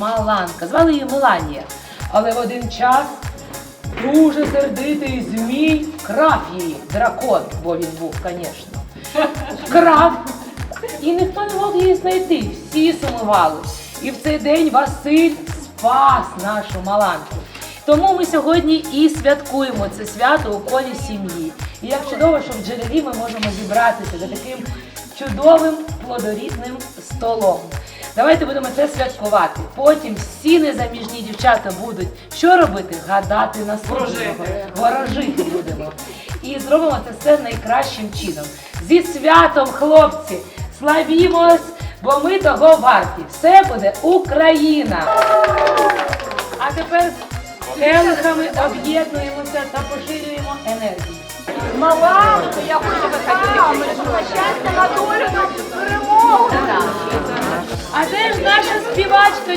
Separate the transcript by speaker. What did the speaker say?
Speaker 1: Маланка. Звали її Меланія. Але в один час дуже сердитий змій крав її. Дракон, бо він був, звісно. Крав. І ніхто не мог її знайти. Всі сумували. І в цей день Василь спас нашу Маланку. Тому ми сьогодні і святкуємо це свято у колі сім'ї. І як чудово, що в джерелі ми можемо зібратися за таким чудовим плодорідним столом. Давайте будемо це святкувати. Потім всі незаміжні дівчата будуть що робити? Гадати на службу. Ворожити будемо. І зробимо це все найкращим чином. Зі святом, хлопці! Славімось, бо ми того варті. Все буде Україна! А тепер келихами об'єднуємося та поширюємо енергію.
Speaker 2: Маланку, я хочу щастя, на долю,
Speaker 1: наша співачка